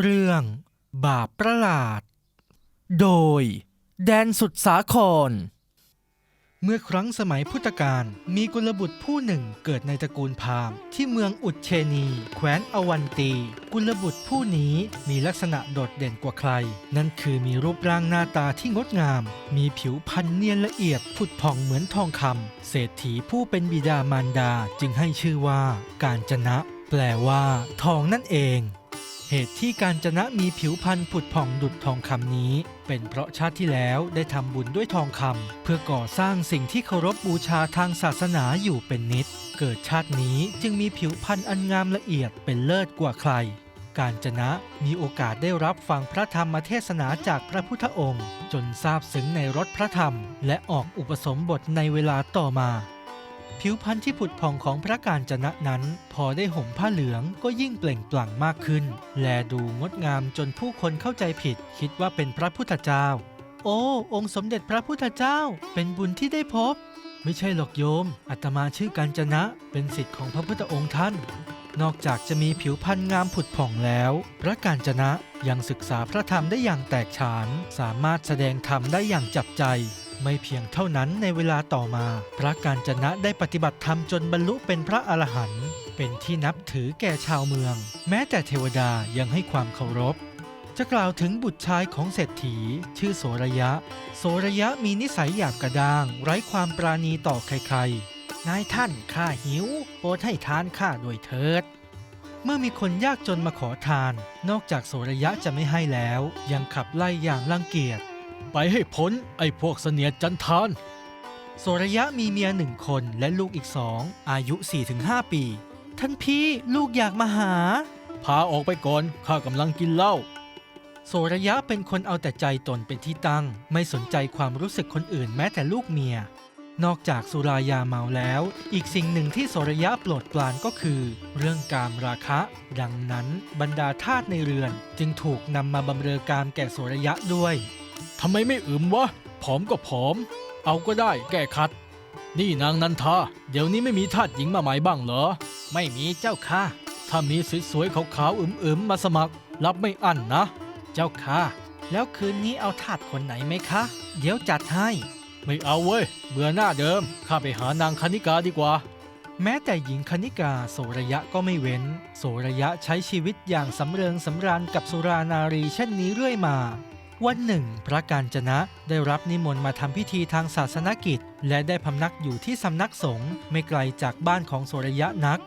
เรื่องบาปประหลาด โดย แดนสุดสาคร เมื่อครั้งสมัยพุทธกาลมีกุลบุตรผู้หนึ่งเกิดในตระกูลพราหมณ์ที่เมืองอุดเชนี แคว้นอวันตี กุลบุตรผู้นี้มีลักษณะโดดเด่นกว่าใคร นั่นคือมีรูปร่างหน้าตาที่งดงาม มีผิวพรรณเนียนละเอียดผุดผ่องเหมือนทองคำเศรษฐีผู้เป็นบิดามารดาจึงให้ชื่อว่า การจนะ แปลว่า ทองนั่นเอง เหตุที่การจนะมีผิวพรรณผุดผ่องดุดทองคำนี้ เป็นเพราะชาติที่แล้วได้ทำบุญด้วยทองคำเพื่อก่อสร้างสิ่งที่เคารพบูชาทางศาสนาอยู่เป็นนิด เกิดชาตินี้จึงมีผิวพรรณอันงามละเอียดเป็นเลิศกว่าใคร การจนะมีโอกาสได้รับฟังพระธรรมเทศนาจากพระพุทธองค์ จนทราบซึ้งในรสพระธรรม และออกอุปสมบทในเวลาต่อมา ผิวพรรณที่ผุดผ่องของพระการจนะนั้น พอได้ห่มผ้าเหลืองก็ยิ่งเปล่งปลั่งมากขึ้น แลดูงดงามจนผู้คนเข้าใจผิด คิดว่าเป็นพระพุทธเจ้า โอ้ องค์สมเด็จพระพุทธเจ้า เป็นบุญที่ได้พบ ไม่ใช่หรอกโยมอาตมาชื่อการจนะ เป็นสิทธิ์ของพระพุทธองค์ท่าน นอกจากจะมีผิวพรรณงามผุดผ่องแล้ว พระการจนะยังศึกษาพระธรรมได้อย่างแตกฉาน สามารถแสดงธรรมได้อย่างจับใจ ไม่เพียงเท่านั้นในเวลาต่อมา พระการจนะได้ปฏิบัติธรรมจนบรรลุเป็นพระอรหันต์เป็นที่นับถือแก่ชาวเมือง แม้แต่เทวดายังให้ความเคารพ จะกล่าวถึงบุตรชายของเศรษฐี ชื่อโสระยะ โสระยะมีนิสัยหยาบกระด้าง ไร้ความปราณีต่อใครๆ นายท่านข้าหิว โปรดให้ทานข้าด้วยเถิดเมื่อมีคนยากจนมาขอทาน นอกจากโสระยะจะไม่ให้แล้ว ยังขับไล่อย่างรังเกียจ ไปให้พ้นไอ้พวกเสนียดจันทานโสระยะมีเมียหนึ่งคนและลูกอีกสอง อายุ 4-5 ปี ท่านพี่ลูกอยากมาหา พาออกไปก่อนข้ากำลังกินเหล้าโสระยะเป็นคนเอาแต่ใจตนเป็นที่ตั้ง ไม่สนใจความรู้สึกคนอื่นแม้แต่ลูกเมีย นอกจากสุรายาเมาแล้ว อีกสิ่งหนึ่งที่โสระยะโปรดปรานก็คือ เรื่องการราคะ ดังนั้นบรรดาทาสในเรือน จึงถูกนำมาบำเรอการแก่โสระยะด้วย ทำไมไม่อึมวะ ผอมก็ผอม เอาก็ได้แก้คัด นี่นางนันทา เดี๋ยวนี้ไม่มีทาสหญิงมาใหม่บ้างเหรอ ไม่มีเจ้าค่ะ ถ้ามีสวยๆขาวๆอึมๆมาสมัคร รับไม่อั้นนะ เจ้าค่ะ แล้วคืนนี้เอาทาสคนไหนไหมคะ เดี๋ยวจัดให้ ไม่เอาเว้ย เบื่อหน้าเดิม ข้าไปหานางคณิกาดีกว่า แม้แต่หญิงคณิกาโสระยะก็ไม่เว้น โสระยะใช้ชีวิตอย่างสำเริงสำราญกับสุรานารีเช่นนี้เรื่อยมา วันหนึ่ง พระการจนะได้รับนิมนต์มาทำพิธีทางศาสนกิจ และได้พำนักอยู่ที่สำนักสงฆ์ไม่ไกลจากบ้านของโสระยะนัก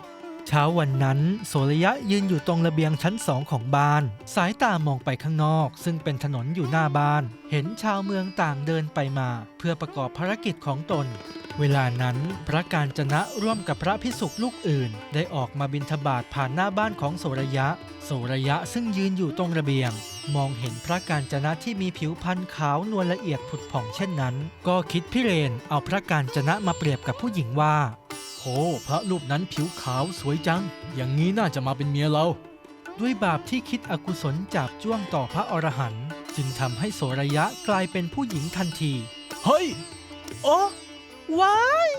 เช้าวันนั้น โสระยะยืนอยู่ตรงระเบียงชั้นสองของบ้าน สายตามองไปข้างนอก ซึ่งเป็นถนนอยู่หน้าบ้าน เห็นชาวเมืองต่างเดินไปมา เพื่อประกอบภารกิจของตน เวลานั้นพระการจนะร่วมกับพระพิสุลูกอื่น ได้ออกมาบิณฑบาตผ่านหน้าบ้านของโสระยะ โสระยะซึ่งยืนอยู่ตรงระเบียง มองเห็นพระการจนะที่มีผิวพรรณขาวนวลละเอียดผุดผ่องเช่นนั้น ก็คิดพิเรนเอาพระการจนะมาเปรียบกับผู้หญิงว่า โอ้พระรูปนั้นผิวขาวสวยจัง อย่างนี้น่าจะมาเป็นเมียเรา ด้วยบาปที่คิดอกุศลจับจ้วงต่อพระอรหันต์จึงทำให้โสระยะกลายเป็นผู้หญิงทันที เฮ้ย โอ้ว้าย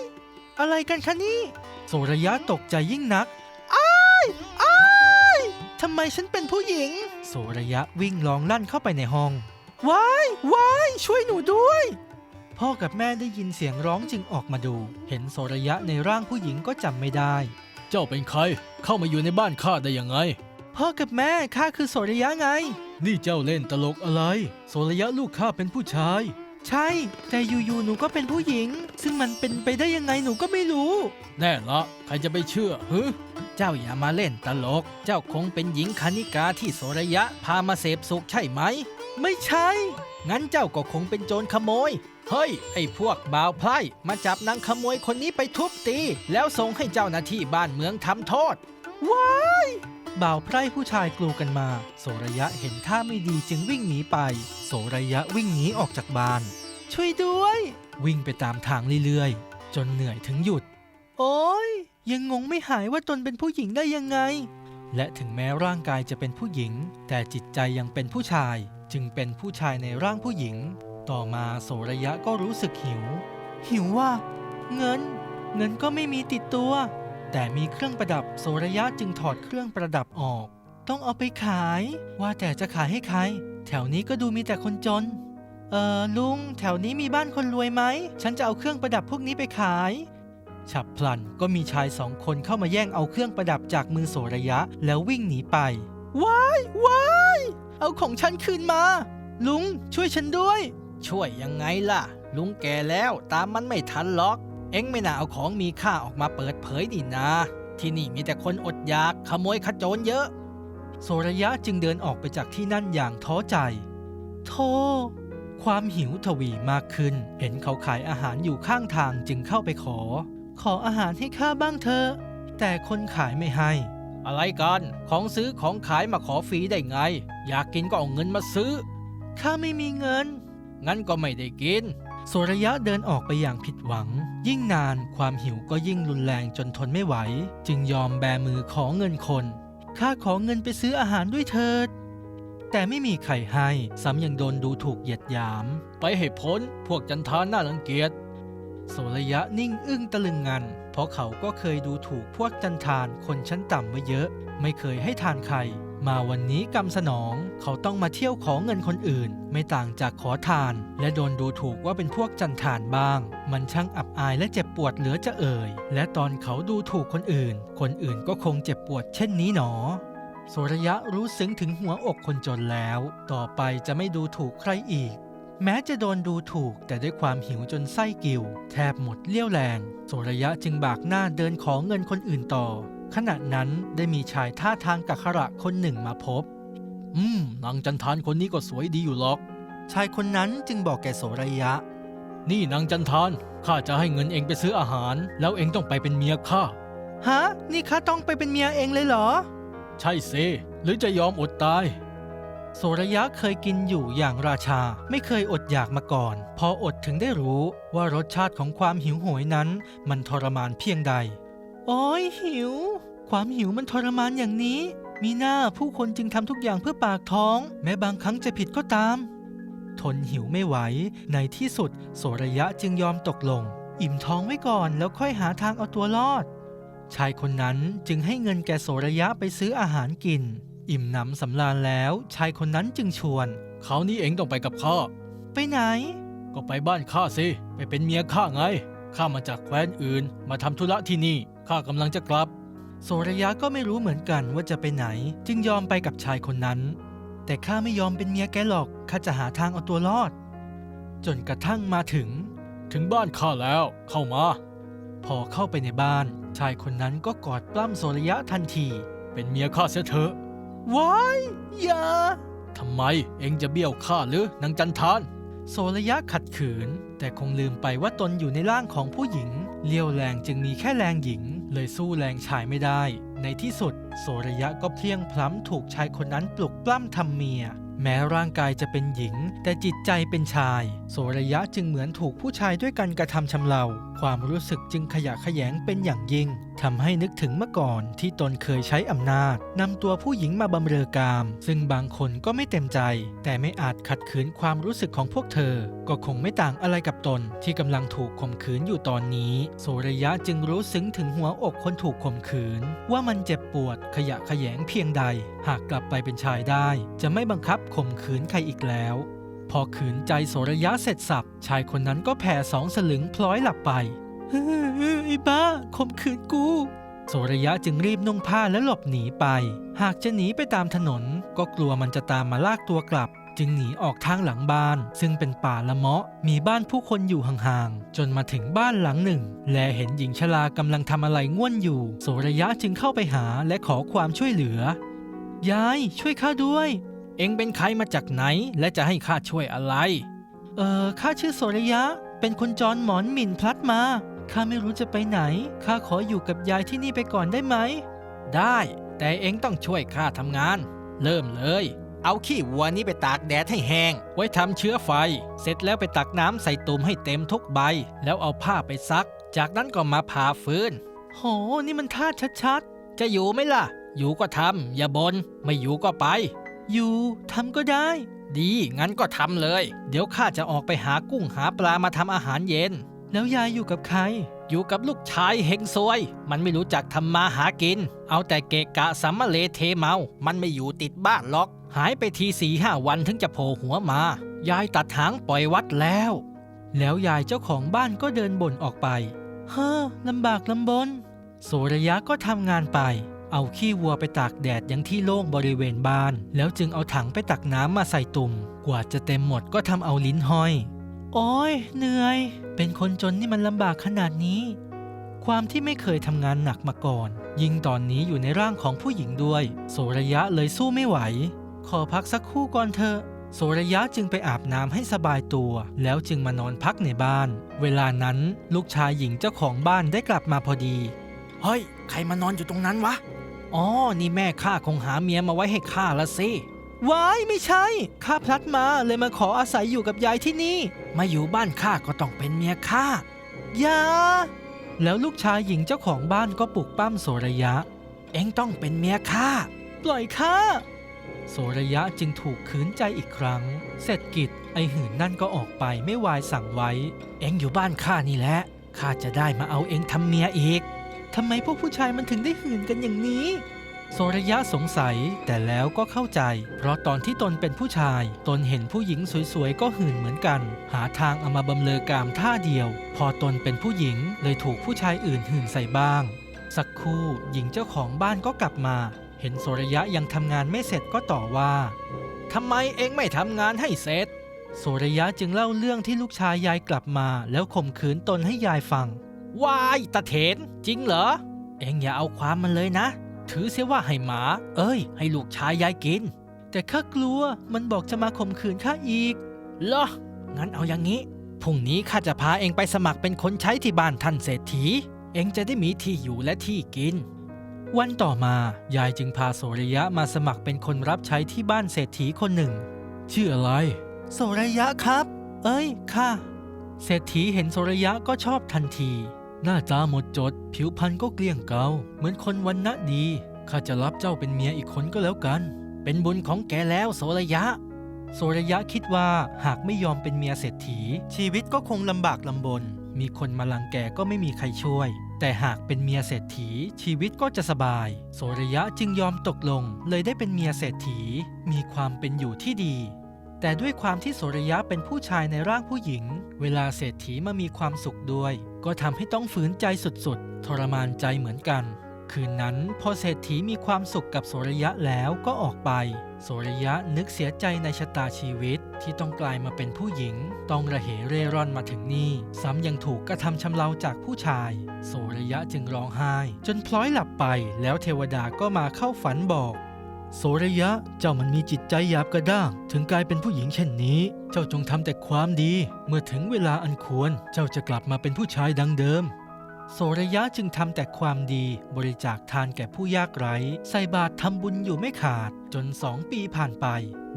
อะไรกันคะนี่ โสระยะตกใจยิ่งนัก อ้ายอ้ายทำไมฉันเป็นผู้หญิง โสระยะวิ่งร้องลั่นเข้าไปในห้อง ว้าย ว้าย ช่วยหนูด้วย พ่อกับแม่ได้ยินเสียงร้องจึงออกมาดู เห็นโสระยะในร่างผู้หญิงก็จำไม่ได้ เจ้าเป็นใคร เข้ามาอยู่ในบ้านข้าได้ยังไง พ่อกับแม่ข้าคือโสระยะไง นี่เจ้าเล่นตลกอะไร โสระยะลูกข้าเป็นผู้ชาย ใช่ แต่อยู่ๆหนูก็เป็นผู้หญิง ซึ่งมันเป็นไปได้ยังไงหนูก็ไม่รู้ แน่ละ ใครจะไปเชื่อฮึเจ้าอย่ามาเล่นตลก เจ้าคงเป็นหญิงคณิกาที่โสระยะพามาเสพสุขใช่ไหม ไม่ใช่ งั้นเจ้าก็คงเป็นโจรขโมย เฮ้ย ไอ้พวกบ่าวไพร่มาจับนางขโมยคนนี้ไปทุบตี แล้วส่งให้เจ้าหน้าที่บ้านเมืองทำโทษ ว้ายบ่าวไพร่ผู้ชายกลูกันมา โสระยะเห็นท่าไม่ดีจึงวิ่งหนีไป โสระยะวิ่งหนีออกจากบ้าน ช่วยด้วย วิ่งไปตามทางเรื่อยๆ จนเหนื่อยถึงหยุด โอ้ยยังงงไม่หายว่าตนเป็นผู้หญิงได้ยังไง และถึงแม้ร่างกายจะเป็นผู้หญิง แต่จิตใจยังเป็นผู้ชาย จึงเป็นผู้ชายในร่างผู้หญิง ต่อมาโสระยะก็รู้สึกหิว หิวว่า เงิน เงินก็ไม่มีติดตัว แต่มีเครื่องประดับโสระยะจึงถอดเครื่องประดับออก ต้องเอาไปขาย ว่าแต่จะขายให้ใคร แถวนี้ก็ดูมีแต่คนจน เออลุง แถวนี้มีบ้านคนรวยไหม ฉันจะเอาเครื่องประดับพวกนี้ไปขาย ฉับพลันก็มีชายสองคนเข้ามาแย่งเอาเครื่องประดับจากมือโสระยะแล้ววิ่งหนีไปว้ายว้ายเอาของฉันคืนมา ลุงช่วยฉันด้วย ช่วยยังไงล่ะ ลุงแก่แล้วตามมันไม่ทันหรอก เอ็งไม่น่าเอาของมีค่าออกมาเปิดเผยนี่นา ที่นี่มีแต่คนอดอยากขโมยขโจรเยอะโสระยะจึงเดินออกไปจากที่นั่นอย่างท้อใจโธ่ความหิวทวีมากขึ้น เห็นเขาขายอาหารอยู่ข้างทางจึงเข้าไปขอ ขออาหารให้ข้าบ้างเถอะแต่คนขายไม่ให้ อะไรกัน ของซื้อของขายมาขอฟรีได้ไง อยากกินก็เอาเงินมาซื้อ ข้าไม่มีเงิน งั้นก็ไม่ได้กินโสระยะเดินออกไปอย่างผิดหวัง ยิ่งนานความหิวก็ยิ่งรุนแรงจนทนไม่ไหว จึงยอมแบมือขอเงินคนข้าขอเงินไปซื้ออาหารด้วยเถิด แต่ไม่มีใครให้ซ้ำยังโดนดูถูกเหยียดหยาม ไปให้พ้นพวกจันทานน่ารังเกียจโสระยะนิ่งอึ้งตะลึงงัน เพราะเขาก็เคยดูถูกพวกจันทานคนชั้นต่ำไว้เยอะ ไม่เคยให้ทานใคร มาวันนี้กำสนอง เขาต้องมาเที่ยวขอเงินคนอื่น ไม่ต่างจากขอทาน และโดนดูถูกว่าเป็นพวกจันทานบ้าง มันช่างอับอายและเจ็บปวดเหลือจะเอ่ย และตอนเขาดูถูกคนอื่น คนอื่นก็คงเจ็บปวดเช่นนี้หนอโสรยะรู้ซึ้งถึงหัวอกคนจนแล้ว ต่อไปจะไม่ดูถูกใครอีก แม้จะโดนดูถูกแต่ด้วยความหิวจนไส้กิว แทบหมดเลี้ยวแรงโสรยะจึงบากหน้าเดินขอเงินคนอื่นต่อ ขณะนั้นได้มีชายท่าทางกักขระคนหนึ่งมาพบ อืมนางจันทานคนนี้ก็สวยดีอยู่หรอก ชายคนนั้นจึงบอกแก่โสระยะ นี่นางจันทานข้าจะให้เงินเองไปซื้ออาหาร แล้วเองต้องไปเป็นเมียข้า ฮะ นี่ข้าต้องไปเป็นเมียเองเลยเหรอ ใช่สิหรือจะยอมอดตาย โสระยะเคยกินอยู่อย่างราชาไม่เคยอดอยากมาก่อน พออดถึงได้รู้ว่ารสชาติของความหิวโหยนั้น มันทรมานเพียงใด โอ้ยหิว ความหิวมันทรมานอย่างนี้ มีหน้าผู้คนจึงทำทุกอย่างเพื่อปากท้อง แม้บางครั้งจะผิดก็ตาม ทนหิวไม่ไหว ในที่สุด โสระยะจึงยอมตกลง อิ่มท้องไว้ก่อนแล้วค่อยหาทางเอาตัวรอด ชายคนนั้นจึงให้เงินแก่โสระยะไปซื้ออาหารกิน อิ่มหนำสำราญแล้ว ชายคนนั้นจึงชวนคราวนี้เองต้องไปกับข้า ไปไหน ก็ไปบ้านข้าสิ ไปเป็นเมียข้าไง ข้ามาจากแคว้นอื่น มาทำธุระที่นี่ ข้ากำลังจะกลับ โสระยะก็ไม่รู้เหมือนกันว่าจะไปไหน จึงยอมไปกับชายคนนั้น แต่ข้าไม่ยอมเป็นเมียแกหรอกข้าจะหาทางเอาตัวรอด จนกระทั่งมาถึง ถึงบ้านข้าแล้ว เข้ามา พอเข้าไปในบ้าน ชายคนนั้นก็กอดปล้ำโสระยะทันที เป็นเมียข้าเสียเถอะว้ายอย่าทำไมเองจะเบี้ยวข้าหรือนางจันทาน โสระยะขัดขืน แต่คงลืมไปว่าตนอยู่ในร่างของผู้หญิง เลี้ยวแรงจึงมีแค่แรงหญิง เลยสู้แรงชายไม่ได้ ในที่สุด โสระยะก็เพลียงพล้ำถูกชายคนนั้นปลุกปล้ำทำเมีย แม้ร่างกายจะเป็นหญิง แต่จิตใจเป็นชาย โสระยะจึงเหมือนถูกผู้ชายด้วยกันกระทำชำเราความรู้สึกจึงขยะแขยงเป็นอย่างยิ่งทำให้นึกถึงเมื่อก่อนที่ตนเคยใช้อำนาจนำตัวผู้หญิงมาบำเรอกาม ซึ่งบางคนก็ไม่เต็มใจ แต่ไม่อาจขัดขืนความรู้สึกของพวกเธอ ก็คงไม่ต่างอะไรกับตนที่กำลังถูกข่มขืนอยู่ตอนนี้ โสระยะจึงรู้ซึ้งถึงหัวอกคนถูกข่มขืน ว่ามันเจ็บปวดขยะแขยงเพียงใด หากกลับไปเป็นชายได้ จะไม่บังคับข่มขืนใครอีกแล้ว พอขืนใจโสระยะเสร็จสับ ชายคนนั้นก็แผ่สองสลึงพลอยหลับไปเฮ้ยไอ้บ้าข่มขืนกู โสระยะจึงรีบนุ่งผ้าและหลบหนีไป หากจะหนีไปตามถนน ก็กลัวมันจะตามมาลากตัวกลับ จึงหนีออกทางหลังบ้าน ซึ่งเป็นป่าละเมาะ มีบ้านผู้คนอยู่ห่างๆ จนมาถึงบ้านหลังหนึ่ง และเห็นหญิงชรากำลังทำอะไรง่วนอยู่ โสระยะจึงเข้าไปหาและขอความช่วยเหลือ ยายช่วยข้าด้วย เองเป็นใครมาจากไหน และจะให้ข้าช่วยอะไร เออข้าชื่อโสระยะ เป็นคนจรหมอนหมิ่นพลัดมา ข้าไม่รู้จะไปไหน ข้าขออยู่กับยายที่นี่ไปก่อนได้ไหม ได้ แต่เองต้องช่วยข้าทำงาน เริ่มเลย เอาขี้วัวนี้ไปตากแดดให้แห้ง ไว้ทำเชื้อไฟ เสร็จแล้วไปตักน้ำใส่ตุ่มให้เต็มทุกใบ แล้วเอาผ้าไปซัก จากนั้นก็มาผ่าฟืน โห นี่มันท่าชัดจะอยู่ไหมล่ะ อยู่ก็ทำอย่าบนไม่อยู่ก็ไปๆ อยู่ทำก็ได้ ดีงั้นก็ทำเลย เดี๋ยวข้าจะออกไปหากุ้งหาปลามาทำอาหารเย็น แล้วยายอยู่กับใคร อยู่กับลูกชายเฮงซวย มันไม่รู้จักทำมาหากิน เอาแต่เกะกะสัมมาเลเทเมา มันไม่อยู่ติดบ้านหรอก หายไปทีสี่ห้าวันถึงจะโผล่หัวมา ยายตัดหางปล่อยวัดแล้ว แล้วยายเจ้าของบ้านก็เดินบ่นออกไปเฮ้อลำบากลำบนโสระยะก็ทำงานไป เอาขี้วัวไปตากแดดยังที่โล่งบริเวณบ้าน แล้วจึงเอาถังไปตักน้ำมาใส่ตุ่ม กว่าจะเต็มหมดก็ทำเอาลิ้นห้อย โอ้ยเหนื่อย เป็นคนจนนี่มันลำบากขนาดนี้ ความที่ไม่เคยทำงานหนักมาก่อน ยิ่งตอนนี้อยู่ในร่างของผู้หญิงด้วย โสระยะเลยสู้ไม่ไหว ขอพักสักครู่ก่อนเถอะโสระยะจึงไปอาบน้ำให้สบายตัว แล้วจึงมานอนพักในบ้าน เวลานั้นลูกชายหญิงเจ้าของบ้านได้กลับมาพอดี เฮ้ย ใครมานอนอยู่ตรงนั้นวะ อ๋อ นี่แม่ข้าคงหาเมียมาไว้ให้ข้าละสิ ว้ายไม่ใช่ ข้าพลัดมาเลยมาขออาศัยอยู่กับยายที่นี่ มาอยู่บ้านข้าก็ต้องเป็นเมียข้า อยาแล้วลูกชายหญิงเจ้าของบ้านก็ปลุกปั้มโสระยะ เอ็งต้องเป็นเมียข้า ปล่อยข้า โสระยะจึงถูกขืนใจอีกครั้ง เสร็จกิจไอหืนนั่นก็ออกไปไม่วายสั่งไว้ เอ็งอยู่บ้านข้านี่แหละ ข้าจะได้มาเอาเอ็งทำเมียอีก ทำไมพวกผู้ชายมันถึงได้หื่นกันอย่างนี้โสระยะสงสัยแต่แล้วก็เข้าใจ เพราะตอนที่ตนเป็นผู้ชาย ตนเห็นผู้หญิงสวยๆ ก็หื่นเหมือนกัน หาทางเอามาบำเลอกามท่าเดียว พอตนเป็นผู้หญิงเลยถูกผู้ชายอื่นหื่นใส่บ้าง สักครู่หญิงเจ้าของบ้านก็กลับมา เห็นโสระยะยังทำงานไม่เสร็จก็ต่อว่าทำไมเองไม่ทำงานให้เสร็จโสระยะจึงเล่าเรื่องที่ลูกชายยายกลับมา แล้วข่มขืนตนให้ยายฟัง วายตะเถนจริงเหรอ เอ็งอย่าเอาความมันเลยนะ ถือเสียว่าให้หมา เอ้ย ให้ลูกชายยายกิน แต่ข้ากลัวมันบอกจะมาข่มขืนข้าอีกเหรองั้นเอาอย่างนี้พรุ่งนี้ข้าจะพาเองไปสมัครเป็นคนใช้ที่บ้านท่านเศรษฐี เองจะได้มีที่อยู่และที่กิน วันต่อมายายจึงพาโสระยะมาสมัครเป็นคนรับใช้ที่บ้านเศรษฐีคนหนึ่ง ชื่ออะไร โสระยะครับ เอ้ยค่ะ เศรษฐีเห็นโสระยะก็ชอบทันที หน้าตาหมดจด ผิวพรรณก็เกลี้ยงเกาเหมือนคนวันณะดี ข้าจะรับเจ้าเป็นเมียอีกคนก็แล้วกัน เป็นบุญของแกแล้วโสระยะ โสระยะคิดว่าหากไม่ยอมเป็นเมียเศรษฐี ชีวิตก็คงลำบากลำบน มีคนมาลังแกก็ไม่มีใครช่วย แต่หากเป็นเมียเศรษฐี ชีวิตก็จะสบาย โสระยะจึงยอมตกลง เลยได้เป็นเมียเศรษฐี มีความเป็นอยู่ที่ดีแต่ด้วยความที่โสระยะเป็นผู้ชายในร่างผู้หญิง เวลาเศรษฐีมามีความสุขด้วย ก็ทำให้ต้องฝืนใจสุดๆ ทรมานใจเหมือนกัน คืนนั้นพอเศรษฐีมีความสุขกับโสระยะแล้วก็ออกไป โสระยะนึกเสียใจในชะตาชีวิตที่ต้องกลายมาเป็นผู้หญิง ต้องระเหเร่ร่อนมาถึงนี่ ซ้ำยังถูกกระทำชำเราจากผู้ชาย โสระยะจึงร้องไห้ จนพลอยหลับไปแล้วเทวดาก็มาเข้าฝันบอก โสระยะเจ้ามันมีจิตใจหยาบกระด้าง ถึงกลายเป็นผู้หญิงเช่นนี้ เจ้าจงทำแต่ความดี เมื่อถึงเวลาอันควร เจ้าจะกลับมาเป็นผู้ชายดังเดิม โสระยะจึงทำแต่ความดีบริจาคทานแก่ผู้ยากไร้ ใส่บาตรทำบุญอยู่ไม่ขาด จนสองปีผ่านไป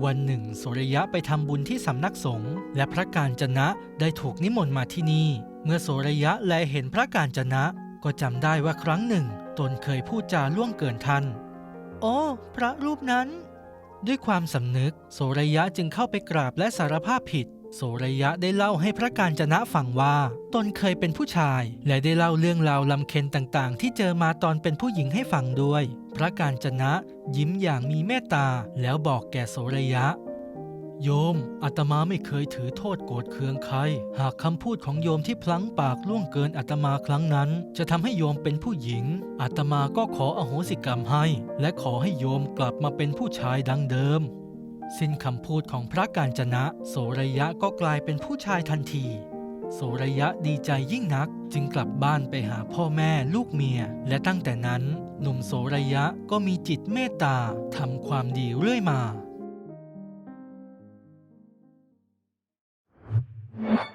วันหนึ่ง โสระยะไปทำบุญที่สำนักสงฆ์และพระการจนะได้ถูกนิมนต์มาที่นี่ เมื่อโสระยะแลเห็นพระการจนะ ก็จำได้ว่าครั้งหนึ่ง ตนเคยพูดจาล่วงเกินท่าน โอ้ พระรูปนั้น ด้วยความสำนึก โสระยะจึงเข้าไปกราบและสารภาพผิด โสระยะได้เล่าให้พระการจนะฟังว่า ตนเคยเป็นผู้ชาย และได้เล่าเรื่องราวลำเค็นต่างๆ ที่เจอมาตอนเป็นผู้หญิงให้ฟังด้วย พระการจนะยิ้มอย่างมีเมตตาแล้วบอกแก่โสระยะ โยมอาตมาไม่เคยถือโทษโกรธเคืองใคร หากคำพูดของโยมที่พลั้งปากล่วงเกินอาตมาครั้งนั้น จะทำให้โยมเป็นผู้หญิงอาตมาก็ขออโหสิกรรมให้ และขอให้โยมกลับมาเป็นผู้ชายดังเดิม สิ้นคำพูดของพระการจนะ โสระยะก็กลายเป็นผู้ชายทันที โสระยะดีใจยิ่งนัก จึงกลับบ้านไปหาพ่อแม่ลูกเมีย และตั้งแต่นั้น หนุ่มโสระยะก็มีจิตเมตตาทำความดีเรื่อยมา Mm-hmm.